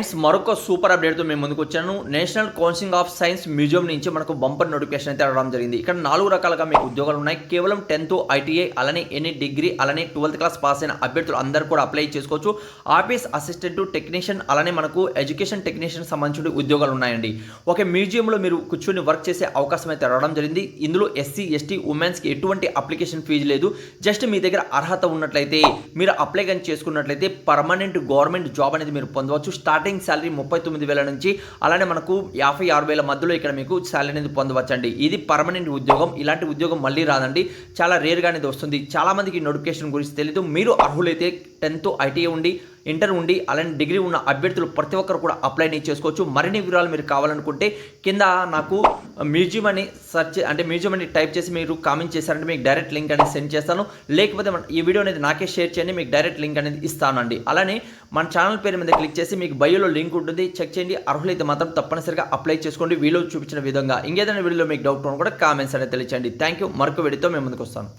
Friends, మరొక super అప్డేట్తో మేము ముందుకు వచ్చాను. National council of science museum నుంచి మనకు బంపర్ నోటిఫికేషన్ అయితే రావడం జరిగింది. ఇక్కడ నాలుగు రకాలుగా మీకు ఉద్యోగాలు ఉన్నాయి. కేవలం టెన్త్ ఐటీఐ అలానే ఎనీ డిగ్రీ అలానే ట్వెల్త్ క్లాస్ పాస్ అయిన అభ్యర్థులు అందరూ కూడా అప్లై చేసుకోవచ్చు. ఆఫీస్ అసిస్టెంట్ టెక్నీషియన్ అలానే మనకు ఎడ్యుకేషన్ టెక్నీషియన్ సంబంధించిన ఉద్యోగాలు ఉన్నాయండి. ఒక మ్యూజియంలో మీరు కూర్చొని వర్క్ చేసే అవకాశం అయితే రావడం జరిగింది. ఇందులో ఎస్సీ ఎస్టీ ఉమెన్స్కి ఎటువంటి అప్లికేషన్ ఫీజు లేదు. జస్ట్ మీ దగ్గర అర్హత ఉన్నట్లయితే మీరు అప్లై కానీ చేసుకున్నట్లయితే పర్మనెంట్ గవర్నమెంట్ జాబ్ అనేది మీరు పొందవచ్చు. స్టార్టింగ్ శాలరీ ముప్పై తొమ్మిది వేల నుంచి అలానే మనకు యాభై ఆరు వేల మధ్యలో ఇక్కడ మీకు శాలరీ అనేది పొందవచ్చు అండి ఇది పర్మనెంట్ ఉద్యోగం. ఇలాంటి ఉద్యోగం మళ్ళీ రాదండి. చాలా రేర్గా అనేది వస్తుంది. చాలా మందికి నోటిఫికేషన్ గురించి తెలియదు మీరు అర్హులైతే టెన్త్ ఐటీఐ ఉండి ఇంటర్ ఉండి అలాంటి డిగ్రీ ఉన్న అభ్యర్థులు ప్రతి ఒక్కరు కూడా అప్లై చేసుకోవచ్చు. మరిన్ని వివరాలు మీరు కావాలనుకుంటే కింద నాకు మ్యూజియం అని సెర్చ్ అంటే మ్యూజియం అని టైప్ చేసి మీరు కామెంట్ చేశారంటే మీకు డైరెక్ట్ లింక్ అనేది సెండ్ చేస్తాను. లేకపోతే మన- ఈ వీడియో అనేది నాకే షేర్ చేయండి మీకు డైరెక్ట్ లింక్ అనేది ఇస్తానండి అలానే మన ఛానల్ పేరు మీద క్లిక్ చేసి మీకు బయోలో లింక్ ఉంటుంది చెక్ చేయండి. అర్హులైతే మాత్రం తప్పనిసరిగా అప్లై చేసుకోండి. వీడియో చూపించిన విధంగా ఇంకేదైనా వీడియోలో మీకు డౌట్ ఉన్నా కూడా కామెంట్స్ అనేది తెలియచేయండి. థ్యాంక్ యూ మరొక వీడియోతో మేము ముందుకు వస్తాను.